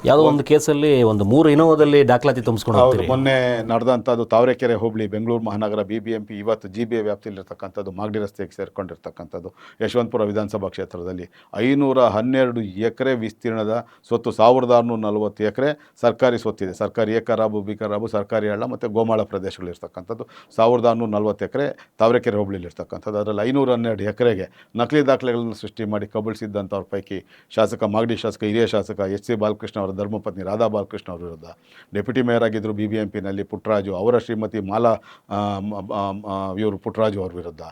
ಯಾವುದೋ ಒಂದು ಕೇಸಲ್ಲಿ ಒಂದು ಮೂರು ಇನೋವಾದಲ್ಲಿ ದಾಖಲಾತಿ ತುಂಬಿಸ್ಕೊಂಡು ಹೌದು ಹೋಗ್ತೀರಿ? ಮೊನ್ನೆ ನಡೆದಂಥದ್ದು ತಾವರೆಕೆರೆ ಹೋಬಳಿ ಬೆಂಗಳೂರು ಮಹಾನಗರ ಬಿ ಬಿ ಎಂ ಪಿ ಇವತ್ತು ಜಿ ಬಿ ಎ ವ್ಯಾಪ್ತಿಯಲ್ಲಿರ್ತಕ್ಕಂಥದ್ದು ಮಾಗಡಿ ರಸ್ತೆಗೆ ಸೇರಿಕೊಂಡಿರ್ತಕ್ಕಂಥದ್ದು ಯಶವಂತಪುರ ವಿಧಾನಸಭಾ ಕ್ಷೇತ್ರದಲ್ಲಿ ಐನೂರ ಹನ್ನೆರಡು ಎಕರೆ ವಿಸ್ತೀರ್ಣದ ಸ್ವತ್ತು ಸಾವಿರದ ಆರುನೂರ ನಲವತ್ತು ಎಕರೆ ಸರ್ಕಾರಿ ಸ್ವತ್ತಿದೆ. ಸರ್ಕಾರಿ ಏಕರಾಬು ಬಿಕರಾಬು ಸರ್ಕಾರಿ ಹಳ್ಳ ಮತ್ತು ಗೋಮಾಳ ಪ್ರದೇಶಗಳಿರ್ತಕ್ಕಂಥದ್ದು ಸಾವಿರದ ಆರುನೂರ ನಲವತ್ತು ಎಕರೆ ತಾವರೆಕೆರೆ ಹೋಬಳಿಲಿರ್ತಕ್ಕಂಥದ್ದು ಅದರಲ್ಲಿ ಐನೂರ ಹನ್ನೆರಡು ಎಕರೆಗೆ ನಕಲಿ ದಾಖಲೆಗಳನ್ನು ಸೃಷ್ಟಿ ಮಾಡಿ ಕಬಳಿಸಿದ್ದಂಥವ್ರ ಪೈಕಿ ಶಾಸಕ ಮಾಗಡಿ ಶಾಸಕ ಹಿರಿಯ ಶಾಸಕ ಎಚ್ ಸಿ ಬಾಲಕೃಷ್ಣ ಅವರ ಧರ್ಮಪತ್ನಿ ರಾಧಾ ಬಾಲಕೃಷ್ಣ ಅವರ ವಿರುದ್ಧ ಡೆಪ್ಯೂಟಿ ಮೇಯರ್ ಆಗಿದ್ದರು ಬಿ ಬಿ ಎಂ ಪಿನಲ್ಲಿ ಪುಟ್ಟರಾಜು ಅವರ ಶ್ರೀಮತಿ ಮಾಲಾ ಇವರು ಪುಟ್ಟರಾಜು ಅವ್ರ ವಿರುದ್ಧ.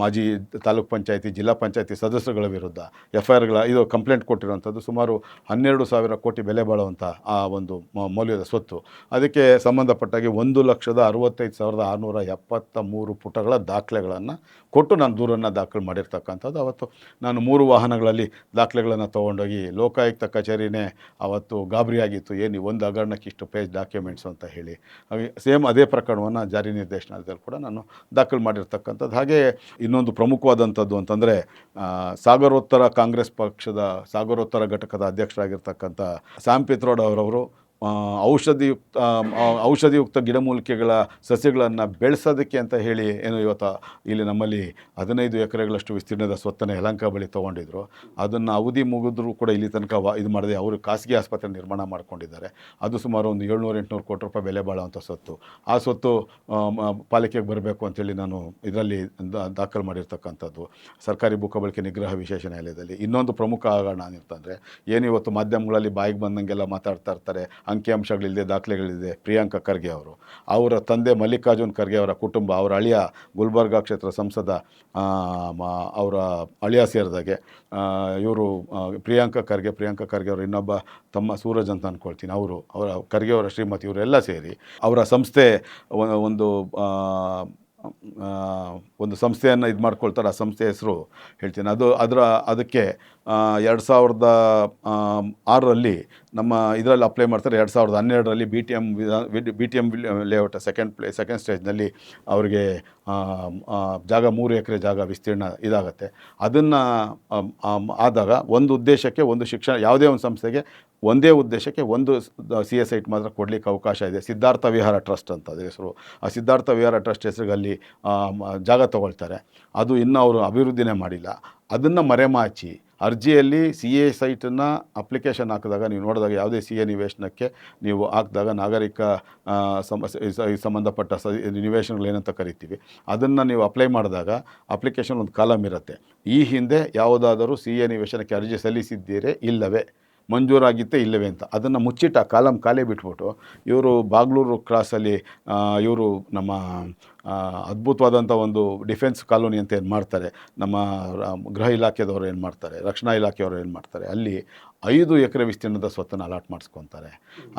ಮಾಜಿ ತಾಲೂಕ್ ಪಂಚಾಯತಿ, ಜಿಲ್ಲಾ ಪಂಚಾಯತಿ ಸದಸ್ಯರುಗಳ ವಿರುದ್ಧ ಎಫ್ ಐ ಆರ್ಗಳ ಇದು ಕಂಪ್ಲೇಂಟ್ ಕೊಟ್ಟಿರುವಂಥದ್ದು ಸುಮಾರು ಹನ್ನೆರಡು ಸಾವಿರ ಕೋಟಿ ಬೆಲೆ ಬಾಳುವಂಥ ಆ ಒಂದು ಮೌಲ್ಯದ ಸ್ವತ್ತು. ಅದಕ್ಕೆ ಸಂಬಂಧಪಟ್ಟಾಗಿ ಒಂದು ಲಕ್ಷದ ಅರವತ್ತೈದು ಸಾವಿರದ ಆರುನೂರ ಎಪ್ಪತ್ತ ಮೂರು ಪುಟಗಳ ದಾಖಲೆಗಳನ್ನು ಕೊಟ್ಟು ನಾನು ದೂರನ್ನು ದಾಖಲು ಮಾಡಿರ್ತಕ್ಕಂಥದ್ದು. ಅವತ್ತು ನಾನು ಮೂರು ವಾಹನಗಳಲ್ಲಿ ದಾಖಲೆಗಳನ್ನು ತೊಗೊಂಡೋಗಿ ಲೋಕಾಯುಕ್ತ ಕಚೇರಿನೇ ಅವತ್ತು ಗಾಬರಿಯಾಗಿತ್ತು ಏನು ಒಂದು ಹಗರಣಕ್ಕೆ ಇಷ್ಟು ಪೇಜ್ ಡಾಕ್ಯುಮೆಂಟ್ಸ್ ಅಂತ ಹೇಳಿ. ಹಾಗೆ ಸೇಮ್ ಅದೇ ಪ್ರಕರಣವನ್ನು ಜಾರಿ ನಿರ್ದೇಶನಾಲಯದಲ್ಲಿ ಕೂಡ ನಾನು ದಾಖಲು ಮಾಡಿರ್ತಕ್ಕಂಥದ್ದು. ಹಾಗೆ ಇನ್ನೊಂದು ಪ್ರಮುಖವಾದಂಥದ್ದು ಅಂತಂದರೆ ಸಾಗರೋತ್ತರ ಕಾಂಗ್ರೆಸ್ ಪಕ್ಷದ, ಸಾಗರೋತ್ತರ ಘಟಕದ ಅಧ್ಯಕ್ಷರಾಗಿರ್ತಕ್ಕಂಥ ಸ್ಯಾಮ್ ಪಿತ್ರೋಡ್ ಅವರವರು ಔಷಧಿಯುಕ್ತ ಔಷಧಿಯುಕ್ತ ಗಿಡಮೂಲಿಕೆಗಳ ಸಸ್ಯಗಳನ್ನು ಬೆಳೆಸೋದಕ್ಕೆ ಅಂತ ಹೇಳಿ ಏನು ಇವತ್ತು ಇಲ್ಲಿ ನಮ್ಮಲ್ಲಿ ಹದಿನೈದು ಎಕರೆಗಳಷ್ಟು ವಿಸ್ತೀರ್ಣದ ಸ್ವತ್ತನ್ನು ಯಲಂಕ ಬಳಿ ತೊಗೊಂಡಿದ್ರು. ಅದನ್ನು ಅವಧಿ ಮುಗಿದ್ರೂ ಕೂಡ ಇಲ್ಲಿ ತನಕ ಇದು ಮಾಡದೆ ಅವರು ಖಾಸಗಿ ಆಸ್ಪತ್ರೆ ನಿರ್ಮಾಣ ಮಾಡ್ಕೊಂಡಿದ್ದಾರೆ. ಅದು ಸುಮಾರು ಒಂದು ಏಳ್ನೂರು ಎಂಟುನೂರು ಕೋಟಿ ರೂಪಾಯಿ ಬೆಲೆ ಬಾಳುವಂಥ ಸ್ವತ್ತು. ಆ ಸ್ವತ್ತು ಪಾಲಿಕೆಗೆ ಬರಬೇಕು ಅಂತೇಳಿ ನಾನು ಇದರಲ್ಲಿ ದಾಖಲು ಮಾಡಿರ್ತಕ್ಕಂಥದ್ದು. ಸರ್ಕಾರಿ ಭೂಕಬಳಿಕೆ ನಿಗ್ರಹ ವಿಶೇಷ ನ್ಯಾಯಾಲಯದಲ್ಲಿ. ಇನ್ನೊಂದು ಪ್ರಮುಖ ಹಗರಣ ಅಂತಂದರೆ ಏನು ಇವತ್ತು ಮಾಧ್ಯಮಗಳಲ್ಲಿ ಬಾಯಿಗೆ ಬಂದಂಗೆಲ್ಲ ಮಾತಾಡ್ತಾ ಇರ್ತಾರೆ ಅಂಕಿಅಂಶಗಳಿದೆ ದಾಖಲೆಗಳಿದೆ ಪ್ರಿಯಾಂಕಾ ಖರ್ಗೆ ಅವರು. ಅವರ ತಂದೆ ಮಲ್ಲಿಕಾರ್ಜುನ್ ಖರ್ಗೆ ಅವರ ಕುಟುಂಬ, ಅವರ ಅಳಿಯ ಗುಲ್ಬರ್ಗಾ ಕ್ಷೇತ್ರ ಸಂಸದ ಅವರ ಅಳಿಯ ಸೇರಿದಾಗೆ ಇವರು ಪ್ರಿಯಾಂಕಾ ಖರ್ಗೆ ಪ್ರಿಯಾಂಕಾ ಖರ್ಗೆ ಅವರು ಇನ್ನೊಬ್ಬ ತಮ್ಮ ಸೂರಜ್ ಅಂತ ಅಂದ್ಕೊಳ್ತೀನಿ ಅವರು, ಅವರ, ಖರ್ಗೆ ಅವರ ಶ್ರೀಮತಿ, ಇವರೆಲ್ಲ ಸೇರಿ ಅವರ ಸಂಸ್ಥೆ ಒಂದು ಒಂದು ಸಂಸ್ಥೆಯನ್ನು ಇದು ಮಾಡ್ಕೊಳ್ತಾರೆ, ಆ ಸಂಸ್ಥೆ ಹೆಸರು ಹೇಳ್ತೀನಿ. ಅದು ಅದರ, ಅದಕ್ಕೆ ಎರಡು ಸಾವಿರದ ಆರರಲ್ಲಿ ನಮ್ಮ ಇದರಲ್ಲಿ ಅಪ್ಲೈ ಮಾಡ್ತಾರೆ. ಎರಡು ಸಾವಿರದ ಹನ್ನೆರಡರಲ್ಲಿ B T M B T M layout second play second ಸ್ಟೇಜ್ನಲ್ಲಿ ಅವರಿಗೆ ಜಾಗ, ಮೂರು ಎಕರೆ ಜಾಗ ವಿಸ್ತೀರ್ಣ ಇದಾಗತ್ತೆ. ಅದನ್ನು ಆದಾಗ ಒಂದು ಉದ್ದೇಶಕ್ಕೆ ಒಂದು ಶಿಕ್ಷಣ, ಯಾವುದೇ ಒಂದು ಸಂಸ್ಥೆಗೆ ಒಂದೇ ಉದ್ದೇಶಕ್ಕೆ ಒಂದು ಸಿ ಎಸ್ ಐಟ್ ಮಾತ್ರ ಕೊಡಲಿಕ್ಕೆ ಅವಕಾಶ ಇದೆ. ಸಿದ್ಧಾರ್ಥ ವಿಹಾರ ಟ್ರಸ್ಟ್ ಅಂತ ಹೆಸರು. ಆ ಸಿದ್ಧಾರ್ಥ ವಿಹಾರ ಟ್ರಸ್ಟ್ ಹೆಸರಿಗೆ ಅಲ್ಲಿ ಜಾಗ ತಗೊಳ್ತಾರೆ. ಅದು ಇನ್ನೂ ಅವರು ಅಭಿವೃದ್ಧಿನೇ ಮಾಡಿಲ್ಲ. ಅದನ್ನು ಮರೆಮಾಚಿ ಅರ್ಜಿಯಲ್ಲಿ ಸಿ ಎ ಸೈಟನ್ನು ಅಪ್ಲಿಕೇಶನ್ ಹಾಕಿದಾಗ ನೀವು ನೋಡಿದಾಗ ಯಾವುದೇ ಸಿ ಎ ನಿವೇಶನಕ್ಕೆ ನೀವು ಹಾಕಿದಾಗ ನಾಗರಿಕ ಸಮಸ್ಯೆ ಸಂಬಂಧಪಟ್ಟ ಸ ನಿವೇಶನಗಳು ಏನಂತ ಕರಿತೀವಿ. ಅದನ್ನು ನೀವು ಅಪ್ಲೈ ಮಾಡಿದಾಗ ಅಪ್ಲಿಕೇಶನ್ ಒಂದು ಕಾಲಮ್ ಇರುತ್ತೆ. ಈ ಹಿಂದೆ ಯಾವುದಾದರೂ ಸಿ ಎ ನಿವೇಶನಕ್ಕೆ ಅರ್ಜಿ ಸಲ್ಲಿಸಿದ್ದೀರೇ ಇಲ್ಲವೇ, ಮಂಜೂರಾಗಿತ್ತೆ ಇಲ್ಲವೇ ಅಂತ ಅದನ್ನು ಮುಚ್ಚಿಟ್ಟು ಆ ಕಾಲಮ್ ಖಾಲಿ ಬಿಟ್ಬಿಟ್ಟು ಇವರು ಬಾಗ್ಲೂರು ಕ್ರಾಸಲ್ಲಿ ಇವರು ನಮ್ಮ ಅದ್ಭುತವಾದಂಥ ಒಂದು ಡಿಫೆನ್ಸ್ ಕಾಲೋನಿ ಅಂತ ಏನು ಮಾಡ್ತಾರೆ? ನಮ್ಮ ಗೃಹ ಇಲಾಖೆದವರು ಏನು ಮಾಡ್ತಾರೆ? ರಕ್ಷಣಾ ಇಲಾಖೆಯವರು ಏನು ಮಾಡ್ತಾರೆ? ಅಲ್ಲಿ ಐದು ಎಕರೆ ವಿಸ್ತೀರ್ಣದ ಸ್ವತ್ತನ್ನು ಅಲಾಟ್ ಮಾಡಿಸ್ಕೊತಾರೆ.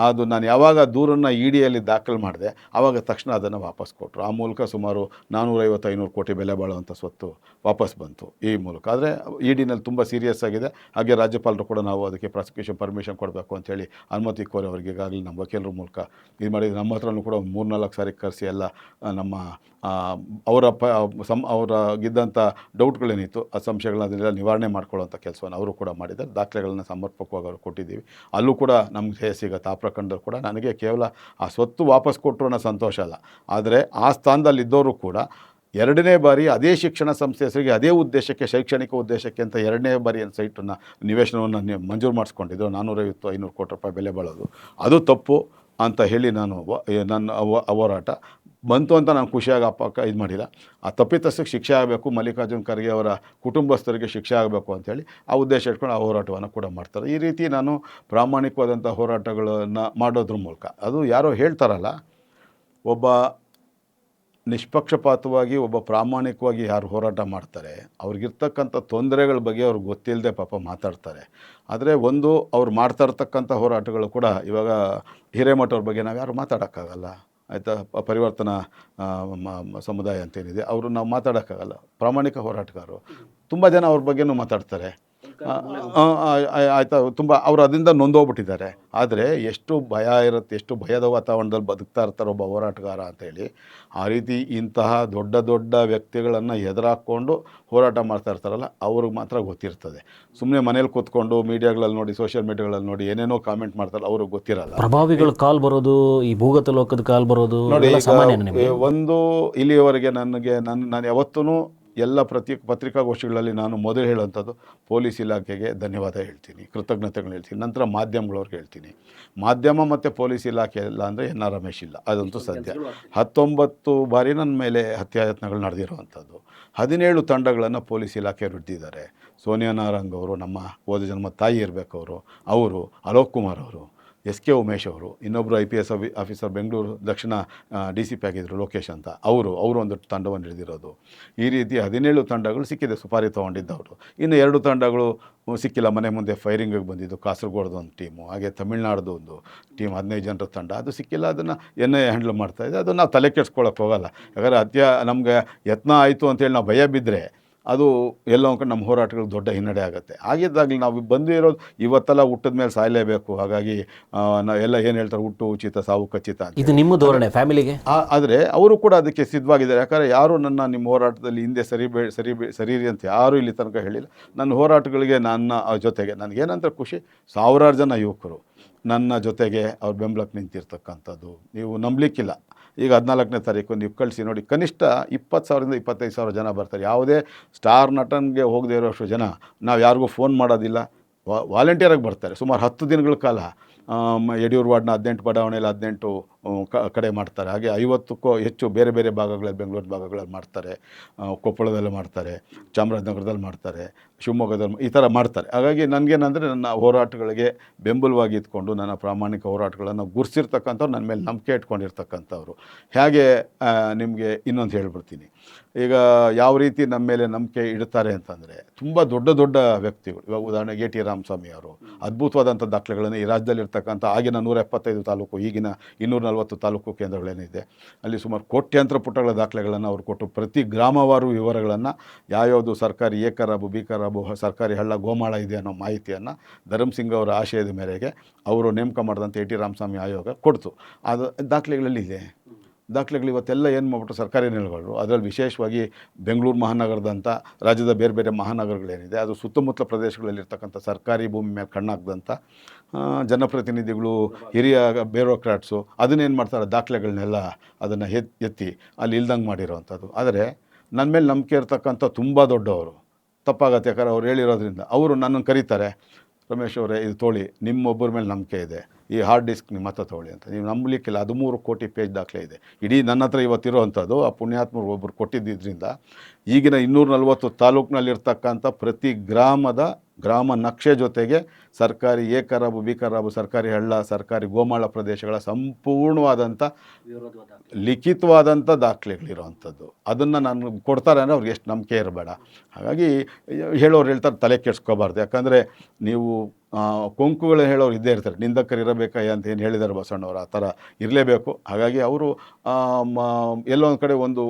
ಅದು ನಾನು ಯಾವಾಗ ದೂರನ್ನು ಇ ಡಿಯಲ್ಲಿ ದಾಖಲು ಮಾಡಿದೆ ಆವಾಗ ತಕ್ಷಣ ಅದನ್ನು ವಾಪಸ್ ಕೊಟ್ಟರು ಆ ಮೂಲಕ ಸುಮಾರು ನಾನ್ನೂರೈವತ್ತು ಐನೂರು ಕೋಟಿ ಬೆಲೆ ಬಾಳುವಂಥ ಸ್ವತ್ತು ವಾಪಸ್ ಬಂತು ಈ ಮೂಲಕ. ಆದರೆ ಇ ಡಿನಲ್ಲಿ ತುಂಬ ಸೀರಿಯಸ್ ಆಗಿದೆ. ಹಾಗೆ ರಾಜ್ಯಪಾಲರು ಕೂಡ ನಾವು ಅದಕ್ಕೆ ಪ್ರಾಸಿಕ್ಯೂಷನ್ ಪರ್ಮಿಷನ್ ಕೊಡಬೇಕು ಅಂತೇಳಿ ಅನುಮತಿ ಕೋರಿ ಅವರಿಗೆ ಈಗಾಗಲೇ ನಮ್ಮ ವಕೀಲರ ಮೂಲಕ ಇದು ಮಾಡಿದ್ದು ನಮ್ಮ ಹತ್ರನೂ ಕೂಡ ಮೂರು ಮೂರ್ನಾಲ್ಕು ಸಾರಿ ಕರೆಸಿ ಎಲ್ಲ ನಮ್ಮ ಅವರ ಪ, ಸಂ, ಅವರ ಗಿದ್ದಂಥ ಡೌಟ್ಗಳೇನಿತ್ತು, ಆ ಸಂಶಯಗಳನ್ನ ಅದನ್ನೆಲ್ಲ ನಿವಾರಣೆ ಮಾಡ್ಕೊಳ್ಳೋಂಥ ಕೆಲಸವನ್ನು ಅವರು ಕೂಡ ಮಾಡಿದ್ದಾರೆ. ದಾಖಲೆಗಳನ್ನು ಸಮರ್ಪಕವಾಗಿ ಅವರು ಕೊಟ್ಟಿದ್ದೀವಿ. ಅಲ್ಲೂ ಕೂಡ ನಮ್ಗೆ ಸೇ ಸಿಗುತ್ತೆ ಆ ಪ್ರಕರಣದಲ್ಲಿ ಕೂಡ ನನಗೆ ಕೇವಲ ಆ ಸ್ವತ್ತು ವಾಪಸ್ ಕೊಟ್ಟರು ಅನ್ನೋ ಸಂತೋಷ ಅಲ್ಲ. ಆದರೆ ಆ ಸ್ಥಾನದಲ್ಲಿದ್ದವರು ಕೂಡ ಎರಡನೇ ಬಾರಿ ಅದೇ ಶಿಕ್ಷಣ ಸಂಸ್ಥೆ ಹೆಸರಿಗೆ ಅದೇ ಉದ್ದೇಶಕ್ಕೆ, ಶೈಕ್ಷಣಿಕ ಉದ್ದೇಶಕ್ಕೆ ಅಂತ ಎರಡನೇ ಬಾರಿ ಸೈಟನ್ನು ನಿವೇಶನವನ್ನು ಮಂಜೂರು ಮಾಡಿಸ್ಕೊಂಡಿದ್ದು ನಾನ್ನೂರೈವತ್ತು ಐನೂರು ಕೋಟಿ ರೂಪಾಯಿ ಬೆಲೆ ಬಾಳೋದು. ಅದು ತಪ್ಪು ಅಂತ ಹೇಳಿ ನಾನು ನನ್ನ ಹೋರಾಟ ಬಂತು ಅಂತ ನಾನು ಖುಷಿಯಾಗಿ ಅಪ್ಪ ಇದು ಮಾಡಿಲ್ಲ. ಆ ತಪ್ಪಿತಸ್ಥಕ್ಕೆ ಶಿಕ್ಷೆ ಆಗಬೇಕು, ಮಲ್ಲಿಕಾರ್ಜುನ್ ಖರ್ಗೆ ಅವರ ಕುಟುಂಬಸ್ಥರಿಗೆ ಶಿಕ್ಷೆ ಆಗಬೇಕು ಅಂಥೇಳಿ ಆ ಉದ್ದೇಶ ಇಟ್ಕೊಂಡು ಆ ಹೋರಾಟವನ್ನು ಕೂಡ ಮಾಡ್ತಾರೆ. ಈ ರೀತಿ ನಾನು ಪ್ರಾಮಾಣಿಕವಾದಂಥ ಹೋರಾಟಗಳನ್ನು ಮಾಡೋದ್ರ ಮೂಲಕ. ಅದು ಯಾರೋ ಹೇಳ್ತಾರಲ್ಲ, ಒಬ್ಬ ನಿಷ್ಪಕ್ಷಪಾತವಾಗಿ, ಒಬ್ಬ ಪ್ರಾಮಾಣಿಕವಾಗಿ ಯಾರು ಹೋರಾಟ ಮಾಡ್ತಾರೆ, ಅವ್ರಿಗಿರ್ತಕ್ಕಂಥ ತೊಂದರೆಗಳ ಬಗ್ಗೆ ಅವ್ರಿಗೆ ಗೊತ್ತಿಲ್ಲದೆ ಪಾಪ ಮಾತಾಡ್ತಾರೆ. ಆದರೆ ಒಂದು ಅವ್ರು ಮಾಡ್ತಾ ಇರ್ತಕ್ಕಂಥ ಹೋರಾಟಗಳು ಕೂಡ ಇವಾಗ ಹಿರೇಮಠ ಅವ್ರ ಬಗ್ಗೆ ನಾವು ಯಾರು ಮಾತಾಡೋಕ್ಕಾಗಲ್ಲ. ಆಯಿತಾ ಪರಿವರ್ತನಾ ಸಮುದಾಯ ಅಂತೇನಿದೆ ಅವರು ನಾವು ಮಾತಾಡೋಕ್ಕಾಗಲ್ಲ. ಪ್ರಾಮಾಣಿಕ ಹೋರಾಟಗಾರರು. ತುಂಬ ಜನ ಅವ್ರ ಬಗ್ಗೆನೂ ಮಾತಾಡ್ತಾರೆ. ಆಯಿತಾ ತುಂಬ ಅವರು ಅದರಿಂದ ನೊಂದೋಗ್ಬಿಟ್ಟಿದ್ದಾರೆ. ಆದರೆ ಎಷ್ಟು ಭಯ ಇರುತ್ತೆ ಎಷ್ಟು ಭಯದ ವಾತಾವರಣದಲ್ಲಿ ಬದುಕ್ತಾ ಇರ್ತಾರೆ ಒಬ್ಬ ಹೋರಾಟಗಾರ ಅಂತೇಳಿ ಆ ರೀತಿ ಇಂತಹ ದೊಡ್ಡ ದೊಡ್ಡ ವ್ಯಕ್ತಿಗಳನ್ನು ಎದುರಾಕ್ಕೊಂಡು ಹೋರಾಟ ಮಾಡ್ತಾ ಇರ್ತಾರಲ್ಲ ಅವ್ರಿಗೆ ಮಾತ್ರ ಗೊತ್ತಿರ್ತದೆ. ಸುಮ್ಮನೆ ಮನೇಲಿ ಕೂತ್ಕೊಂಡು ಮೀಡಿಯಾಗಳಲ್ಲಿ ನೋಡಿ ಸೋಷಿಯಲ್ ಮೀಡಿಯಾಗಳಲ್ಲಿ ನೋಡಿ ಏನೇನೋ ಕಾಮೆಂಟ್ ಮಾಡ್ತಾರೆ ಅವ್ರಿಗೆ ಗೊತ್ತಿರಲ್ಲ. ಪ್ರಭಾವಿಗಳ ಕಾಲ್ ಬರೋದು ಈ ಭೂಗತ ಲೋಕದ ಕಾಲ್ ಬರೋದು ನೋಡಿ ಸಾಮಾನ್ಯ ನಿಮಗೆ? ಒಂದು ಇಲ್ಲಿಯವರೆಗೆ ನನಗೆ ನನ್ನ ನಾನು ಯಾವತ್ತೂ ಎಲ್ಲ ಪ್ರತಿ ಪತ್ರಿಕಾಗೋಷ್ಠಿಗಳಲ್ಲಿ ನಾನು ಮೊದಲು ಹೇಳುವಂಥದ್ದು ಪೊಲೀಸ್ ಇಲಾಖೆಗೆ ಧನ್ಯವಾದ ಹೇಳ್ತೀನಿ ಕೃತಜ್ಞತೆಗಳು ಹೇಳ್ತೀನಿ ನಂತರ ಮಾಧ್ಯಮಗಳವ್ರಿಗೆ ಹೇಳ್ತೀನಿ. ಮಾಧ್ಯಮ ಮತ್ತು ಪೊಲೀಸ್ ಇಲಾಖೆ ಇಲ್ಲ ಅಂದರೆ ಎನ್ ಆರ್ ರಮೇಶ್ ಇಲ್ಲ ಅದಂತೂ ಸತ್ಯ. ಹತ್ತೊಂಬತ್ತು ಬಾರಿ ನನ್ನ ಮೇಲೆ ಹತ್ಯಾಯತ್ನಗಳು ನಡೆದಿರುವಂಥದ್ದು. ಹದಿನೇಳು ತಂಡಗಳನ್ನು ಪೊಲೀಸ್ ಇಲಾಖೆ ರುಡ್ದಿದ್ದಾರೆ ಸೋನಿಯಾ ನಾರಂಗ್ ಅವರು ನಮ್ಮ ಓದ ಜನ್ಮ ತಾಯಿ ಇರಬೇಕು ಅವರು ಅವರು ಅಲೋಕ್ ಕುಮಾರ್ ಅವರು. ಎಸ್ ಕೆ ಉಮೇಶ್ ಅವರು ಇನ್ನೊಬ್ಬರು I P S officer Bengaluru, Dakshina D C P ಆಗಿದ್ದರು ಲೋಕೇಶ್ ಅಂತ. ಅವರು ಅವರು ಒಂದು ತಂಡವನ್ನು ಹಿಡಿದಿರೋದು. ಈ ರೀತಿ ಹದಿನೇಳು ತಂಡಗಳು ಸಿಕ್ಕಿದೆ, ಸುಪಾರಿ ತೊಗೊಂಡಿದ್ದವರು. ಇನ್ನು ಎರಡು ತಂಡಗಳು ಸಿಕ್ಕಿಲ್ಲ, ಮನೆ ಮುಂದೆ ಫೈರಿಂಗಿಗೆ ಬಂದಿದ್ದು ಕಾಸರಗೋಡ್ದು ಒಂದು ಟೀಮು, ಹಾಗೆ ತಮಿಳ್ನಾಡ್ದು ಒಂದು ಟೀಮ್, ಹದಿನೈದು ಜನರ ತಂಡ. ಅದು ಸಿಕ್ಕಿಲ್ಲ, ಅದನ್ನು ಎನ್ ಐ ಹ್ಯಾಂಡಲ್ ಮಾಡ್ತಾಯಿದೆ ಅದು ನಾವು ತಲೆ ಕೆಡ್ಸ್ಕೊಳಕ್ಕೆ ಹೋಗಲ್ಲ. ಯಾಕಂದರೆ ಅತ್ಯ ನಮಗೆ ಯತ್ನ ಆಯಿತು ಅಂತೇಳಿ ನಾವು ಭಯ ಬಿದ್ದರೆ ಅದು ಎಲ್ಲ ಒಂದು ಕಡೆ ನಮ್ಮ ಹೋರಾಟಗಳಿಗೆ ದೊಡ್ಡ ಹಿನ್ನಡೆ ಆಗುತ್ತೆ. ಆಗಿದ್ದಾಗಲಿ ನಾವು ಬಂದಿರೋದು ಇವತ್ತೆಲ್ಲ ಹುಟ್ಟದ ಮೇಲೆ ಸಾಯಲೇಬೇಕು. ಹಾಗಾಗಿ ನಾವು ಎಲ್ಲ ಏನು ಹೇಳ್ತಾರೆ ಹುಟ್ಟು ಉಚಿತ ಸಾವು ಖಚಿತ ಇದು ನಿಮ್ಮ ಧೋರಣೆ ಫ್ಯಾಮಿಲಿಗೆ? ಆದರೆ ಅವರು ಕೂಡ ಅದಕ್ಕೆ ಸಿದ್ಧವಾಗಿದ್ದಾರೆ. ಯಾಕಂದರೆ ಯಾರು ನನ್ನ ನಿಮ್ಮ ಹೋರಾಟದಲ್ಲಿ ಹಿಂದೆ ಸರಿ ಬೇ ಸರಿ ಬೇ ಸರಿರಿ ಅಂತ ಯಾರೂ ಇಲ್ಲಿ ತನಕ ಹೇಳಿಲ್ಲ. ನನ್ನ ಹೋರಾಟಗಳಿಗೆ ನನ್ನ ಜೊತೆಗೆ ನನಗೇನಂತ ಖುಷಿ ಸಾವಿರಾರು ಜನ ಯುವಕರು ನನ್ನ ಜೊತೆಗೆ ಅವ್ರ ಬೆಂಬಲಕ್ಕೆ ನಿಂತಿರ್ತಕ್ಕಂಥದ್ದು. ನೀವು ನಂಬಲಿಕ್ಕಿಲ್ಲ. ಈಗ ಹದಿನಾಲ್ಕನೇ ತಾರೀಕು ನೀವು ಕಳಿಸಿ ನೋಡಿ, ಕನಿಷ್ಠ ಇಪ್ಪತ್ತು ಸಾವಿರದಿಂದ ಇಪ್ಪತ್ತೈದು ಸಾವಿರ ಜನ ಬರ್ತಾರೆ. ಯಾವುದೇ ಸ್ಟಾರ್ ನಟನ್ಗೆ ಹೋಗದೇ ಇರೋಷ್ಟು ಜನ ನಾವು ಯಾರಿಗೂ ಫೋನ್ ಮಾಡೋದಿಲ್ಲ. ವಾ ವಾಲಂಟಿಯರಾಗಿ ಬರ್ತಾರೆ. ಸುಮಾರು ಹತ್ತು ದಿನಗಳ ಕಾಲ ಯಡಿಯೂರು ವಾರ್ಡ್ನ ಹದಿನೆಂಟು ಬಡಾವಣೆಯಲ್ಲಿ ಹದಿನೆಂಟು ಕಡೆ ಮಾಡ್ತಾರೆ. ಹಾಗೆ ಐವತ್ತಕ್ಕೂ ಹೆಚ್ಚು ಬೇರೆ ಬೇರೆ ಭಾಗಗಳಲ್ಲಿ, ಬೆಂಗಳೂರು ಭಾಗಗಳಲ್ಲಿ ಮಾಡ್ತಾರೆ. ಕೊಪ್ಪಳದಲ್ಲಿ ಮಾಡ್ತಾರೆ, ಚಾಮರಾಜನಗರದಲ್ಲಿ ಮಾಡ್ತಾರೆ. ಶಿವಮೊಗ್ಗದಲ್ಲಿ ಈ ಥರ ಮಾಡ್ತಾರೆ. ಹಾಗಾಗಿ ನನಗೇನಂದರೆ ನನ್ನ ಹೋರಾಟಗಳಿಗೆ ಬೆಂಬಲವಾಗಿ ಇದ್ಕೊಂಡು ನನ್ನ ಪ್ರಾಮಾಣಿಕ ಹೋರಾಟಗಳನ್ನು ಗುರ್ಸಿರ್ತಕ್ಕಂಥವ್ರು ನನ್ನ ಮೇಲೆ ನಂಬಿಕೆ ಇಟ್ಕೊಂಡಿರ್ತಕ್ಕಂಥವ್ರು. ಹೇಗೆ ನಿಮಗೆ ಇನ್ನೊಂದು ಹೇಳ್ಬಿಡ್ತೀನಿ. ಈಗ ಯಾವ ರೀತಿ ನಮ್ಮ ಮೇಲೆ ನಂಬಿಕೆ ಇಡ್ತಾರೆ ಅಂತಂದರೆ ತುಂಬ ದೊಡ್ಡ ದೊಡ್ಡ ವ್ಯಕ್ತಿಗಳು, ಇವಾಗ ಉದಾಹರಣೆಗೆ ಎ ಟಿ ರಾಮಸ್ವಾಮಿ ಅವರು, ಅದ್ಭುತವಾದಂಥ ದಾಖಲೆಗಳನ್ನು ಈ ರಾಜ್ಯದಲ್ಲಿರ್ತಕ್ಕಂಥ ಆಗಿನ ನೂರ ಎಪ್ಪತ್ತೈದು ತಾಲೂಕು, ಈಗಿನ ಇನ್ನೂರ ನಲವತ್ತು ತಾಲೂಕು ಕೇಂದ್ರಗಳೇನಿದೆ, ಅಲ್ಲಿ ಸುಮಾರು ಕೋಟ್ಯಾಂತರ ಪುಟಗಳ ದಾಖಲೆಗಳನ್ನು ಅವರು ಕೊಟ್ಟು ಪ್ರತಿ ಗ್ರಾಮವಾರು ವಿವರಗಳನ್ನು, ಯಾವ್ಯಾವುದು ಸರ್ಕಾರಿ ಏಕರಾಬು ಬಿ ಹ- ಸರ್ಕಾರಿ ಹಳ್ಳ ಗೋಮಾಳ ಇದೆ ಅನ್ನೋ ಮಾಹಿತಿಯನ್ನು ಧರ್ಮಸಿಂಗ್ ಅವರ ಆಶಯದ ಮೇರೆಗೆ ಅವರು ನೇಮಕ ಮಾಡಿದಂಥ ಎ ಟಿ ರಾಮಸ್ವಾಮಿ ಆಯೋಗ ಕೊಡ್ತು. ಅದು ದಾಖಲೆಗಳಲ್ಲಿ ಇದೆ. ದಾಖಲೆಗಳು ಇವತ್ತೆಲ್ಲ ಏನು ಮಾಡ್ಬಿಟ್ಟು ಸರ್ಕಾರಿ ನೆಲೆಗಳು. ಅದರಲ್ಲಿ ವಿಶೇಷವಾಗಿ ಬೆಂಗಳೂರು ಮಹಾನಗರದಂಥ ರಾಜ್ಯದ ಬೇರೆ ಬೇರೆ ಮಹಾನಗರಗಳೇನಿದೆ ಅದು ಸುತ್ತಮುತ್ತಲ ಪ್ರದೇಶಗಳಲ್ಲಿರ್ತಕ್ಕಂಥ ಸರ್ಕಾರಿ ಭೂಮಿ ಮೇಲೆ ಕಣ್ಣಾಕ್ದಂಥ ಆ, ಜನಪ್ರತಿನಿಧಿಗಳು ಹಿರಿಯ ಬ್ಯೂರೋಕ್ರಾಟ್ಸು ಅದನ್ನೇನು ಮಾಡ್ತಾರೆ ದಾಖಲೆಗಳನ್ನೆಲ್ಲ ಅದನ್ನು ಎತ್ ಎತ್ತಿ ಅಲ್ಲಿ ಇಲ್ದಂಗೆ ಮಾಡಿರೋವಂಥದ್ದು ಆದರೆ ನನ್ನ ಮೇಲೆ ನಂಬಿಕೆ ಇರ್ತಕ್ಕಂಥ ತುಂಬ ದೊಡ್ಡವರು. ತಪ್ಪಾಗತ್ತೆ ಯಾಕಂದ್ರೆ ಅವ್ರು ಹೇಳಿರೋದ್ರಿಂದ. ಅವರು ನನ್ನನ್ನು ಕರೀತಾರೆ, ರಮೇಶ್ ಅವರೇ, ಇದು ತೋಳಿ, ನಿಮ್ಮೊಬ್ಬರ ಮೇಲೆ ನಂಬಿಕೆ ಇದೆ. ಈ ಹಾರ್ಡ್ ಡಿಸ್ಕ್ ನಿಮ್ಮ ಹತ್ರ ತೊಗೊಳ್ಳಿ ಅಂತ. ನೀವು ನಂಬಲಿಕ್ಕಿಲ್ಲ, ಹದಿಮೂರು ಕೋಟಿ ಪೇಜ್ ದಾಖಲೆ ಇದೆ. ಇಡೀ ನನ್ನ ಹತ್ರ ಇವತ್ತಿರೋ ಅಂಥದ್ದು ಆ ಪುಣ್ಯಾತ್ಮರು ಒಬ್ಬರು ಕೊಟ್ಟಿದ್ದರಿಂದ ಈಗಿನ ಇನ್ನೂರ ನಲವತ್ತು ತಾಲೂಕಿನಲ್ಲಿರ್ತಕ್ಕಂಥ ಪ್ರತಿ ಗ್ರಾಮದ ಗ್ರಾಮ ನಕ್ಷೆ ಜೊತೆಗೆ ಸರ್ಕಾರಿ ಏಕರಾಬು, ಬಿಕರಾಬು, ಸರ್ಕಾರಿ ಹಳ್ಳ, ಸರ್ಕಾರಿ ಗೋಮಾಳ ಪ್ರದೇಶಗಳ ಸಂಪೂರ್ಣವಾದಂಥ ಲಿಖಿತವಾದಂಥ ದಾಖಲೆಗಳಿರುವಂಥದ್ದು. ಅದನ್ನು ನಾನು ಕೊಡ್ತಾರೆ ಅಂದರೆ ಅವ್ರಿಗೆ ಎಷ್ಟು ನಂಬಿಕೆ ಇರಬೇಡ. ಹಾಗಾಗಿ ಹೇಳೋರು ಹೇಳ್ತಾರೆ ತಲೆ ಕೆಡ್ಸ್ಕೋಬಾರ್ದು. ಯಾಕಂದರೆ ನೀವು ಕೊಂಕುಗಳು ಹೇಳೋರು ಇದ್ದೇ ಇರ್ತಾರೆ. ನಿಂದಕರು ಇರಬೇಕಯ್ಯ ಅಂತ ಏನು ಹೇಳಿದ್ದಾರೆ ಬಸವಣ್ಣವರು, ಆ ಥರ ಇರಲೇಬೇಕು. ಹಾಗಾಗಿ ಅವರು ಎಲ್ಲೊಂದು ಕಡೆ ಒಂದು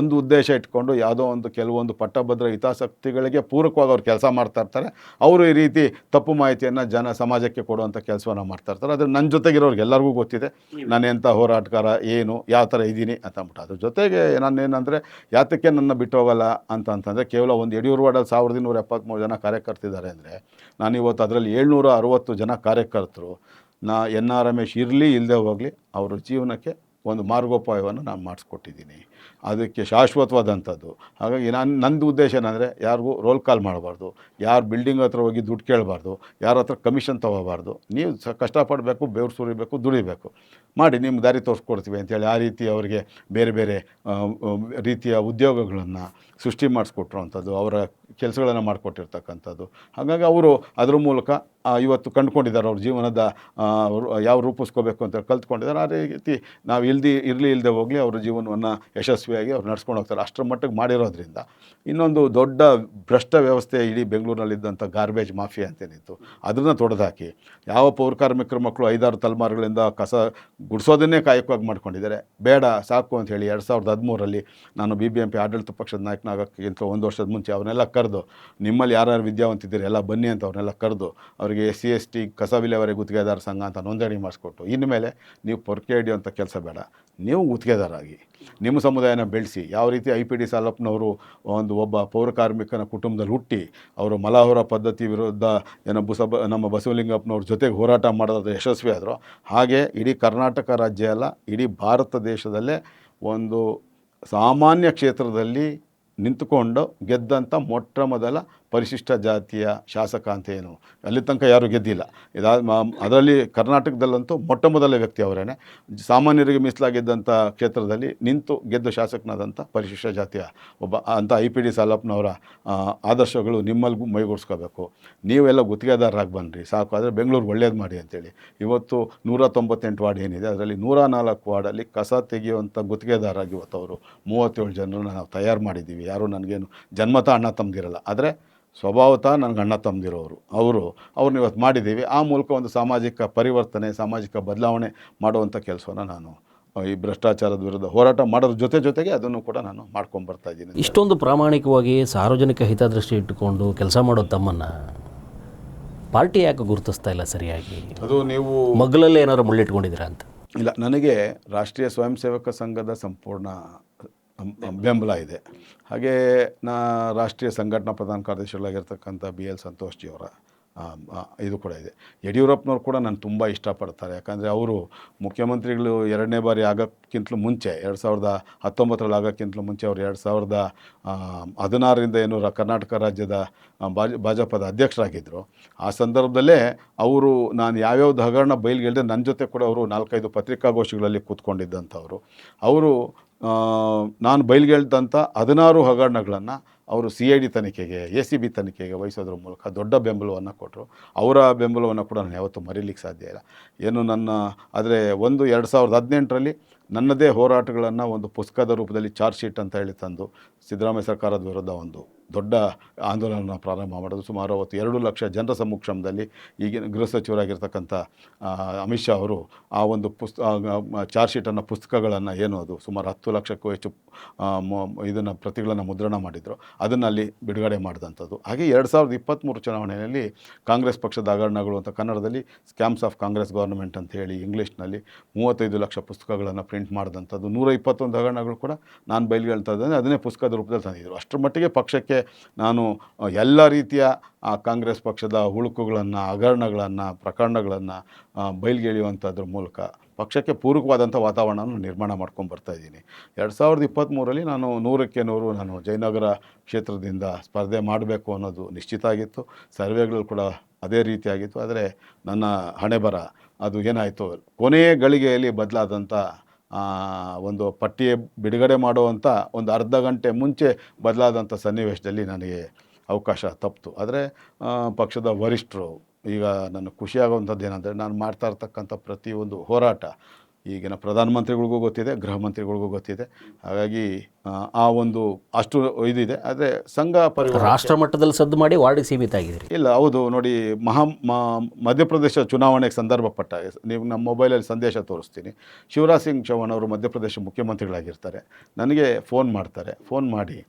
ಒಂದು ಉದ್ದೇಶ ಇಟ್ಕೊಂಡು ಯಾವುದೋ ಒಂದು ಕೆಲವೊಂದು ಪಟ್ಟಭದ್ರ ಹಿತಾಸಕ್ತಿಗಳಿಗೆ ಪೂರಕವಾಗಿ ಅವ್ರು ಕೆಲಸ ಮಾಡ್ತಾ ಇರ್ತಾರೆ. ಅವರು ಈ ರೀತಿ ತಪ್ಪು ಮಾಹಿತಿಯನ್ನು ಜನ ಸಮಾಜಕ್ಕೆ ಕೊಡುವಂಥ ಕೆಲಸವನ್ನು ಮಾಡ್ತಾ ಇರ್ತಾರೆ. ಆದರೆ ನನ್ನ ಜೊತೆಗಿರೋರಿಗೆ ಎಲ್ಲರಿಗೂ ಗೊತ್ತಿದೆ, ನಾನು ಎಂಥ ಹೋರಾಟಗಾರ, ಏನು, ಯಾವ ಥರ ಇದ್ದೀನಿ? ಅಂತ ಅಂದ್ಬಿಟ್ಟು. ಅದ್ರ ಜೊತೆಗೆ ನಾನೇನಂದರೆ, ಯಾತಕ್ಕೆ ನನ್ನ ಬಿಟ್ಟು ಹೋಗಲ್ಲ? ಅಂತ ಅಂತಂದರೆ, ಕೇವಲ ಒಂದು ಯಡಿಯೂರು ವಾರ್ಡಲ್ಲಿ ಸಾವಿರದ ಇನ್ನೂರ ಎಪ್ಪತ್ತ್ಮೂರು ಜನ ಕಾರ್ಯಕರ್ತಿದ್ದಾರೆ ಅಂದರೆ, ನಾನು ಇವತ್ತು ಅದರಲ್ಲಿ ಏಳ್ನೂರ ಅರುವತ್ತು ಜನ ಕಾರ್ಯಕರ್ತರು, ನಾ ಎನ್ ಆರ್ ರಮೇಶ್ ಇರಲಿ ಇಲ್ಲದೆ ಹೋಗಲಿ, ಅವರ ಜೀವನಕ್ಕೆ ಒಂದು ಮಾರ್ಗೋಪಾಯವನ್ನು ನಾನು ಮಾಡಿಸ್ಕೊಟ್ಟಿದ್ದೀನಿ. ಅದಕ್ಕೆ ಶಾಶ್ವತವಾದಂಥದ್ದು. ಹಾಗಾಗಿ ನಾನು, ನಂದು ಉದ್ದೇಶ ಏನಂದರೆ ಯಾರಿಗೂ ರೋಲ್ ಕಾಲ್ ಮಾಡಬಾರ್ದು. ಯಾರು ಬಿಲ್ಡಿಂಗ್ ಹತ್ರ ಹೋಗಿ ದುಡ್ಡು ಕೇಳಬಾರ್ದು. ಯಾರ ಹತ್ರ ಕಮಿಷನ್ ತೊಗೋಬಾರ್ದು. ನೀವು ಸ ಕಷ್ಟಪಡಬೇಕು, ಬೆವ್ರು ಸುರಿಬೇಕು, ದುಡಿಬೇಕು. ಮಾಡಿ ನಿಮ್ಗೆ ದಾರಿ ತೋರಿಸ್ಕೊಡ್ತೀವಿ ಅಂತೇಳಿ ಆ ರೀತಿ ಅವರಿಗೆ ಬೇರೆ ಬೇರೆ ರೀತಿಯ ಉದ್ಯೋಗಗಳನ್ನು ಸೃಷ್ಟಿ ಮಾಡಿಸ್ಕೊಟ್ರು ಅಂಥದ್ದು ಅವರ ಕೆಲಸಗಳನ್ನು ಮಾಡಿಕೊಟ್ಟಿರ್ತಕ್ಕಂಥದ್ದು. ಹಾಗಾಗಿ ಅವರು ಅದ್ರ ಮೂಲಕ ಇವತ್ತು ಕಂಡುಕೊಂಡಿದ್ದಾರೆ ಅವ್ರ ಜೀವನದ ಯಾವ ರೂಪಿಸ್ಕೋಬೇಕು ಅಂತ ಕಲ್ತ್ಕೊಂಡಿದ್ದಾರೆ. ಆ ರೀತಿ ನಾವು ಇಲ್ದಿ, ಇರಲಿ ಇಲ್ಲದೆ ಹೋಗಲಿ ಅವರ ಜೀವನವನ್ನು ಯಶಸ್ವಿಯಾಗಿ ಅವ್ರು ನಡ್ಸ್ಕೊಂಡು ಹೋಗ್ತಾರೆ. ಅಷ್ಟರ ಮಟ್ಟಿಗೆ ಮಾಡಿರೋದ್ರಿಂದ ಇನ್ನೊಂದು ದೊಡ್ಡ ಭ್ರಷ್ಟ ವ್ಯವಸ್ಥೆ ಇಡೀ ಬೆಂಗಳೂರಿನಲ್ಲಿದ್ದಂಥ ಗಾರ್ಬೇಜ್ ಮಾಫಿಯಾ ಅಂತೇನಿತ್ತು ಅದನ್ನು ತೊಡೆದಾಕಿ ಯಾವ ಪೌರ ಕಾರ್ಮಿಕರ ಮಕ್ಕಳು ಐದಾರು ತಲೆಮಾರುಗಳಿಂದ ಕಸ ಗುಡಿಸೋದನ್ನೇ ಕಾಯಕವಾಗಿ ಮಾಡ್ಕೊಂಡಿದ್ದಾರೆ. ಬೇಡ, ಸಾಕು ಅಂತ ಹೇಳಿ ಎರಡು ಸಾವಿರದ ಹದಿಮೂರರಲ್ಲಿ ನಾನು ಬಿ ಬಿ ಎಂ ಪಿ ಆಡಳಿತ ಪಕ್ಷದ ನಾಯಕನಾಗೋಕ್ಕಿಂತ ಒಂದು ವರ್ಷದ ಮುಂಚೆ ಅವನ್ನೆಲ್ಲ ಕರೆದು, ನಿಮ್ಮಲ್ಲಿ ಯಾರ್ಯಾರು ವಿದ್ಯಾವಂತಿದ್ದೀರಿ, ಎಲ್ಲ ಬನ್ನಿ ಅಂತ ಅವ್ರನ್ನೆಲ್ಲ ಕರೆದು ಅವರಿಗೆ ಎಸ್ ಸಿ, ಎಸ್ ಟಿ, ಕಸ ವಿಲೇವಾರಿ ಗುತ್ತಿಗೆದಾರ ಸಂಘ ಅಂತ ನೋಂದಣಿ ಮಾಡಿಸ್ಕೊಟ್ಟು ಮೇಲೆ ನೀವು ಪೊರ್ಕೆ ಹಿಡಿಯುವಂಥ ಕೆಲಸ ಬೇಡ. ನೀವು ಗುತ್ತಿಗೆದಾರಾಗಿ. ನಿಮ್ಮ ಸಮುದಾಯನ ಬೆಳೆಸಿ, ಯಾವ ರೀತಿ ಐ ಪಿ ಡಿ ಸಾಲಪ್ಪನವರು ಒಂದು ಒಬ್ಬ ಪೌರಕಾರ್ಮಿಕನ ಕುಟುಂಬದಲ್ಲಿ ಹುಟ್ಟಿ, ಅವರು ಮಲಹೋರ ಪದ್ಧತಿ ವಿರುದ್ಧ ಏನೋ ಬುಸಬ ನಮ್ಮ ಬಸವಲಿಂಗಪ್ಪನವ್ರ ಜೊತೆಗೆ ಹೋರಾಟ ಮಾಡೋದು ಯಶಸ್ವಿ ಆದರು. ಹಾಗೆ ಇಡೀ ಕರ್ನಾಟಕ ರಾಜ್ಯ ಅಲ್ಲ, ಇಡೀ ಭಾರತ ದೇಶದಲ್ಲೇ ಒಂದು ಸಾಮಾನ್ಯ ಕ್ಷೇತ್ರದಲ್ಲಿ ನಿಂತುಕೊಂಡು ಗೆದ್ದಂಥ ಮೊಟ್ಟ ಮೊದಲ ಪರಿಶಿಷ್ಟ ಜಾತಿಯ ಶಾಸಕ ಅಂತ ಏನು? ಅಲ್ಲಿ ತನಕ ಯಾರೂ ಗೆದ್ದಿಲ್ಲ. ಇದಾದ ಅದರಲ್ಲಿ ಕರ್ನಾಟಕದಲ್ಲಂತೂ ಮೊಟ್ಟ ಮೊದಲ ವ್ಯಕ್ತಿ ಅವರೇನೆ. ಸಾಮಾನ್ಯರಿಗೆ ಮೀಸಲಾಗಿದ್ದಂಥ ಕ್ಷೇತ್ರದಲ್ಲಿ ನಿಂತು ಗೆದ್ದ ಶಾಸಕನಾದಂಥ ಪರಿಶಿಷ್ಟ ಜಾತಿಯ ಒಬ್ಬ, ಅಂತ ಐ ಪಿ ಡಿ ಸಾಲಪ್ಪನವರ ಆದರ್ಶಗಳು ನಿಮ್ಮಲ್ಲಿ ಮೈಗೂಡಿಸ್ಕೋಬೇಕು. ನೀವೆಲ್ಲ ಗುತ್ತಿಗೆದಾರರಾಗಿ ಬನ್ನಿರಿ. ಸಾಕು, ಆದರೆ ಬೆಂಗಳೂರು ಒಳ್ಳೇದು ಮಾಡಿ ಅಂತೇಳಿ. ಇವತ್ತು ನೂರ ತೊಂಬತ್ತೆಂಟು ವಾರ್ಡ್ ಏನಿದೆ, ಅದರಲ್ಲಿ ನೂರ ನಾಲ್ಕು ವಾರ್ಡಲ್ಲಿ ಕಸ ತೆಗೆಯುವಂಥ ಗುತ್ತಿಗೆದಾರರಾಗಿ ಇವತ್ತು ಅವರು. ಮೂವತ್ತೇಳು ಜನರನ್ನ ನಾವು ತಯಾರು ಮಾಡಿದ್ದೀವಿ. ಯಾರೂ ನನಗೇನು, ಜನ್ಮತ ಅಣ್ಣ ತಮ್ಮದಿರಲ್ಲ ಆದರೆ ಸ್ವಭಾವತಃ ನನ್ನ ಅಣ್ಣ ತಮ್ಮದಿರೋರು. ಅವರು ಅವ್ರನ್ನ ಇವತ್ತು ಮಾಡಿದ್ದೀವಿ. ಆ ಮೂಲಕ ಒಂದು ಸಾಮಾಜಿಕ ಪರಿವರ್ತನೆ ಸಾಮಾಜಿಕ ಬದಲಾವಣೆ ಮಾಡುವಂಥ ಕೆಲಸವನ್ನು ನಾನು ಈ ಭ್ರಷ್ಟಾಚಾರದ ವಿರುದ್ಧ ಹೋರಾಟ ಮಾಡೋದ್ರ ಜೊತೆ ಜೊತೆಗೆ ಅದನ್ನು ಕೂಡ ನಾನು ಮಾಡ್ಕೊಂಡು ಬರ್ತಾ ಇದ್ದೀನಿ ಇಷ್ಟೊಂದು ಪ್ರಾಮಾಣಿಕವಾಗಿ ಸಾರ್ವಜನಿಕ ಹಿತದೃಷ್ಟಿ ಇಟ್ಟುಕೊಂಡು ಕೆಲಸ ಮಾಡೋ ತಮ್ಮನ್ನು ಪಾರ್ಟಿ ಯಾಕೆ ಗುರುತಿಸ್ತಾ ಇಲ್ಲ ಸರಿಯಾಗಿ? ಅದು ನೀವು ಮಗ್ಲಲ್ಲಿ ಏನಾದ್ರು ಮುಳ್ಳಿಟ್ಕೊಂಡಿದ್ದೀರಾ ಅಂತ? ಇಲ್ಲ ನನಗೆ ರಾಷ್ಟ್ರೀಯ ಸ್ವಯಂ ಸೇವಕ ಸಂಘದ ಸಂಪೂರ್ಣ ಬೆಂಬಲ ಇದೆ. ಹಾಗೆ ನಾ ರಾಷ್ಟ್ರೀಯ ಸಂಘಟನಾ ಪ್ರಧಾನ ಕಾರ್ಯದರ್ಶಿಗಳಾಗಿರ್ತಕ್ಕಂಥ ಬಿ ಎಲ್ ಸಂತೋಷ್ ಜಿಯವರ ಆ, ಆ, ಇದು ಕೂಡ ಇದೆ. ಯಡಿಯೂರಪ್ಪನವ್ರು ಕೂಡ ನಾನು ತುಂಬ ಇಷ್ಟಪಡ್ತಾರೆ. ಯಾಕಂದರೆ ಅವರು ಮುಖ್ಯಮಂತ್ರಿಗಳು ಎರಡನೇ ಬಾರಿ ಆಗೋಕ್ಕಿಂತಲೂ ಮುಂಚೆ, ಎರಡು ಸಾವಿರದ ಹತ್ತೊಂಬತ್ತರಲ್ಲಿ ಆಗೋಕ್ಕಿಂತಲೂ ಮುಂಚೆ ಅವರು ಎರಡು ಸಾವಿರದ ಹದಿನಾರರಿಂದ ಏನು ಕರ್ನಾಟಕ ರಾಜ್ಯದ ಭಾಜ ಭಾಜಪದ ಅಧ್ಯಕ್ಷರಾಗಿದ್ದರು ಆ ಸಂದರ್ಭದಲ್ಲೇ ಅವರು, ನಾನು ಯಾವ್ಯಾವ ಹಗರಣ ಬಯಲ್ಗೆಳ್ದೆ ನನ್ನ ಜೊತೆ ಕೂಡ ಅವರು ನಾಲ್ಕೈದು ಪತ್ರಿಕಾಗೋಷ್ಠಿಗಳಲ್ಲಿ ಕೂತ್ಕೊಂಡಿದ್ದಂಥವ್ರು. ಅವರು ನಾನು ಬಯಲ್ಗೆಳ್ದಂಥ ಹದಿನಾರು ಹಗರಣಗಳನ್ನು ಅವರು ಸಿ ಐ ಡಿ ತನಿಖೆಗೆ ಎ ಸಿ ಬಿ ತನಿಖೆಗೆ ವಹಿಸೋದ್ರ ಮೂಲಕ ದೊಡ್ಡ ಬೆಂಬಲವನ್ನು ಕೊಟ್ಟರು ಅವರ ಬೆಂಬಲವನ್ನು ಕೂಡ ನಾನು ಯಾವತ್ತೂ ಮರೀಲಿಕ್ಕೆ ಸಾಧ್ಯ ಇಲ್ಲ. ಏನು ನನ್ನ, ಆದರೆ ಒಂದು ಎರಡು ಸಾವಿರದ ಹದಿನೆಂಟರಲ್ಲಿ ನನ್ನದೇ ಹೋರಾಟಗಳನ್ನು ಒಂದು ಪುಸ್ತಕದ ರೂಪದಲ್ಲಿ ಚಾರ್ಜ್ ಶೀಟ್ ಅಂತ ಹೇಳಿ ತಂದು ಸಿದ್ದರಾಮಯ್ಯ ಸರ್ಕಾರದ ವಿರುದ್ಧ ಒಂದು ದೊಡ್ಡ ಆಂದೋಲನ ಪ್ರಾರಂಭ ಮಾಡೋದು ಸುಮಾರು ಅವತ್ತು ಎರಡು ಲಕ್ಷ ಜನರ ಸಮ್ಮುಖದಲ್ಲಿ ಈಗಿನ ಗೃಹ ಸಚಿವರಾಗಿರ್ತಕ್ಕಂಥ ಅಮಿತ್ ಶಾ ಅವರು ಆ ಒಂದು ಪುಸ್ತ ಚಾರ್ಜ್ ಶೀಟನ್ನು ಪುಸ್ತಕಗಳನ್ನು ಏನು ಅದು ಸುಮಾರು ಹತ್ತು ಲಕ್ಷಕ್ಕೂ ಹೆಚ್ಚು ಇದನ್ನು ಪ್ರತಿಗಳನ್ನು ಮುದ್ರಣ ಮಾಡಿದರು. ಅದನ್ನು ಅಲ್ಲಿ ಬಿಡುಗಡೆ ಮಾಡಿದಂಥದ್ದು. ಹಾಗೆ ಎರಡು ಸಾವಿರದ ಇಪ್ಪತ್ತ್ಮೂರು ಚುನಾವಣೆಯಲ್ಲಿ ಕಾಂಗ್ರೆಸ್ ಪಕ್ಷದ ಹಗರಣಗಳು ಅಂತ ಕನ್ನಡದಲ್ಲಿ ಸ್ಕ್ಯಾಮ್ಸ್ ಆಫ್ ಕಾಂಗ್ರೆಸ್ ಗೌರ್ಮೆಂಟ್ ಅಂತ ಹೇಳಿ ಇಂಗ್ಲೀಷ್ನಲ್ಲಿ ಮೂವತ್ತೈದು ಲಕ್ಷ ಪುಸ್ತಕಗಳನ್ನು ಪ್ರಿಂಟ್ ಮಾಡಿದಂಥದ್ದು. ನೂರ ಇಪ್ಪತ್ತೊಂದು ಹಗರಣಗಳು ಕೂಡ ನಾನು ಬಯಲ್ಗೆಳ್ತಾ ಅದನ್ನೇ ಪುಸ್ತಕದ ರೂಪದಲ್ಲಿ ತಂದಿದ್ದರು ಅಷ್ಟರ ಮಟ್ಟಿಗೆ ಪಕ್ಷಕ್ಕೆ ನಾನು ಎಲ್ಲ ರೀತಿಯ ಆ, ಕಾಂಗ್ರೆಸ್ ಪಕ್ಷದ ಹುಳುಕುಗಳನ್ನು ಹಗರಣಗಳನ್ನು ಪ್ರಕರಣಗಳನ್ನು ಬಯಲ್ಗೆಳೆಯುವಂಥದ್ರ ಮೂಲಕ ಪಕ್ಷಕ್ಕೆ ಪೂರಕವಾದಂಥ ವಾತಾವರಣವನ್ನು ನಿರ್ಮಾಣ ಮಾಡ್ಕೊಂಡು ಬರ್ತಾ ಇದ್ದೀನಿ. ಎರಡು ಸಾವಿರದ ಇಪ್ಪತ್ತ್ಮೂರಲ್ಲಿ ನಾನು ನೂರಕ್ಕೆ ನೂರು ನಾನು ಜಯನಗರ ಕ್ಷೇತ್ರದಿಂದ ಸ್ಪರ್ಧೆ ಮಾಡಬೇಕು ಅನ್ನೋದು ನಿಶ್ಚಿತ ಆಗಿತ್ತು. ಸರ್ವೆಗಳು ಕೂಡ ಅದೇ ರೀತಿಯಾಗಿತ್ತು ಆದರೆ ನನ್ನ ಹಣೆಬರ ಅದು ಏನಾಯಿತು? ಕೊನೆಯ ಗಳಿಗೆಯಲ್ಲಿ ಬದಲಾದಂಥ ಒಂದು ಪಟ್ಟಿ ಬಿಡುಗಡೆ ಮಾಡುವಂಥ ಒಂದು ಅರ್ಧ ಗಂಟೆ ಮುಂಚೆ ಬದಲಾದಂಥ ಸನ್ನಿವೇಶದಲ್ಲಿ ನನಗೆ ಅವಕಾಶ ತಪ್ಪಿತು ಆದರೆ ಪಕ್ಷದ ವರಿಷ್ಠರು ಈಗ ನನಗೆ ಖುಷಿಯಾಗುವಂಥದ್ದು ಏನಂದರೆ ನಾನು ಮಾಡ್ತಾ ಇರ್ತಕ್ಕಂಥ ಪ್ರತಿಯೊಂದು ಹೋರಾಟ ಈಗಿನ ಪ್ರಧಾನಮಂತ್ರಿಗಳಿಗೂ ಗೊತ್ತಿದೆ ಗೃಹ ಮಂತ್ರಿಗಳಿಗೂ ಗೊತ್ತಿದೆ. ಹಾಗಾಗಿ ಆ, ಒಂದು ಅಷ್ಟು ಇದಿದೆ. ಆದರೆ ಸಂಘ ಪರಿವಾರ ರಾಷ್ಟ್ರ ಮಟ್ಟದಲ್ಲಿ ಸದ್ದು ಮಾಡಿ ವಾರ್ಡಿಗೆ ಸೀಮಿತ ಆಗಿದೆ ಇಲ್ಲ ಹೌದು. ನೋಡಿ ಮಹಾ ಮ- ಮಧ್ಯಪ್ರದೇಶ ಚುನಾವಣೆಗೆ ಸಂದರ್ಭ ಸಂದರ್ಭಪಟ್ಟ ನೀವು ನಮ್ಮ ಮೊಬೈಲಲ್ಲಿ ಸಂದೇಶ ತೋರಿಸ್ತೀನಿ. ಶಿವರಾಜ್ ಸಿಂಗ್ ಚೌಹಾಣ್ ಅವರು ಮಧ್ಯಪ್ರದೇಶ ಮುಖ್ಯಮಂತ್ರಿಗಳಾಗಿರ್ತಾರೆ. ನನಗೆ ಫೋನ್ ಮಾಡ್ತಾರೆ. ಫೋನ್ ಮಾಡಿ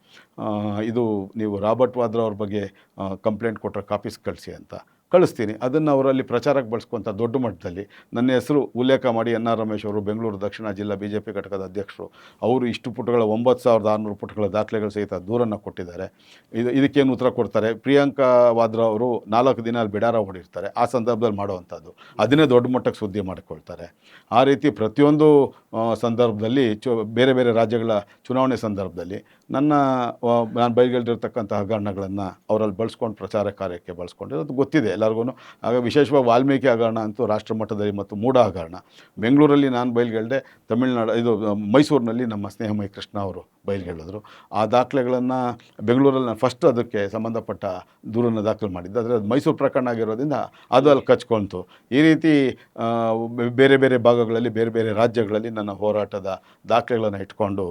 ಇದು ನೀವು ರಾಬರ್ಟ್ ವಾದ್ರಾ ಅವ್ರ ಬಗ್ಗೆ ಕಂಪ್ಲೇಂಟ್ ಕೊಟ್ಟರೆ ಕಾಪೀಸ್ ಕಳಿಸಿ ಅಂತ. ಕಳಿಸ್ತೀನಿ. ಅದನ್ನು ಅವರಲ್ಲಿ ಪ್ರಚಾರಕ್ಕೆ ಬಳಸ್ಕೊಂಥ ದೊಡ್ಡ ಮಟ್ಟದಲ್ಲಿ. ನನ್ನ ಹೆಸರು ಉಲ್ಲೇಖ ಮಾಡಿ ಎನ್ ಆರ್ ರಮೇಶ್ ಅವರು, ಬೆಂಗಳೂರು ದಕ್ಷಿಣ ಜಿಲ್ಲಾ ಬಿ ಜೆ ಪಿ ಘಟಕದ ಅಧ್ಯಕ್ಷರು. ಅವರು ಇಷ್ಟು ಪುಟಗಳ ಒಂಬತ್ತು ಸಾವಿರದ ಆರುನೂರು ಪುಟಗಳ ದಾಖಲೆಗಳು ಸಹಿತ ದೂರನ್ನು ಕೊಟ್ಟಿದ್ದಾರೆ. ಇದು, ಇದಕ್ಕೇನು ಉತ್ತರ ಕೊಡ್ತಾರೆ? ಪ್ರಿಯಾಂಕಾ ವಾದ್ರಾ ಅವರು ನಾಲ್ಕು ದಿನ ಅಲ್ಲಿ ಬಿಡಾರ ಹೊಡಿರ್ತಾರೆ ಆ ಸಂದರ್ಭದಲ್ಲಿ ಮಾಡುವಂಥದ್ದು. ಅದನ್ನೇ ದೊಡ್ಡ ಮಟ್ಟಕ್ಕೆ ಸುದ್ದಿ ಮಾಡಿಕೊಳ್ತಾರೆ. ಆ ರೀತಿ ಪ್ರತಿಯೊಂದು ಸಂದರ್ಭದಲ್ಲಿ ಚು, ಬೇರೆ ಬೇರೆ ರಾಜ್ಯಗಳ ಚುನಾವಣೆ ಸಂದರ್ಭದಲ್ಲಿ ನನ್ನ ನಾನು ಬೈಗಲ್ದಿರ್ತಕ್ಕಂಥ ಹಗರಣಗಳನ್ನು ಅವರಲ್ಲಿ ಬಳಸ್ಕೊಂಡು ಪ್ರಚಾರ ಕಾರ್ಯಕ್ಕೆ ಬಳಸ್ಕೊಂಡಿರೋದು ಗೊತ್ತಿದೆ. ಎಲ್ಲರಿಗೂ ಆಗ ವಿಶೇಷವಾಗಿ ವಾಲ್ಮೀಕಿ ಹಗರಣ ಅಂತೂ ರಾಷ್ಟ್ರ ಮಟ್ಟದಲ್ಲಿ ಮತ್ತು ಮೂಢ ಹಗರಣ. ಬೆಂಗಳೂರಲ್ಲಿ ನಾನು ಬೈಲ್ಗೆಳ್ದೆ, ತಮಿಳ್ನಾಡು, ಇದು ಮೈಸೂರಿನಲ್ಲಿ ನಮ್ಮ ಸ್ನೇಹಮಯ ಕೃಷ್ಣ ಅವರು ಬಯಲ್ಗೆಳಿದ್ರು ಆ ದಾಖಲೆಗಳನ್ನು ಬೆಂಗಳೂರಲ್ಲಿ ನಾನು ಫಸ್ಟ್ ಅದಕ್ಕೆ ಸಂಬಂಧಪಟ್ಟ ದೂರನ್ನು ದಾಖಲು ಮಾಡಿದ್ದೆ. ಆದರೆ ಅದು ಮೈಸೂರು ಪ್ರಕರಣ ಆಗಿರೋದ್ರಿಂದ ಅದು ಅಲ್ಲಿ ಕಚ್ಕೊಳ್ತು. ಈ ರೀತಿ ಬೇರೆ ಬೇರೆ ಭಾಗಗಳಲ್ಲಿ, ಬೇರೆ ಬೇರೆ ರಾಜ್ಯಗಳಲ್ಲಿ ನನ್ನ ಹೋರಾಟದ ದಾಖಲೆಗಳನ್ನು ಇಟ್ಕೊಂಡು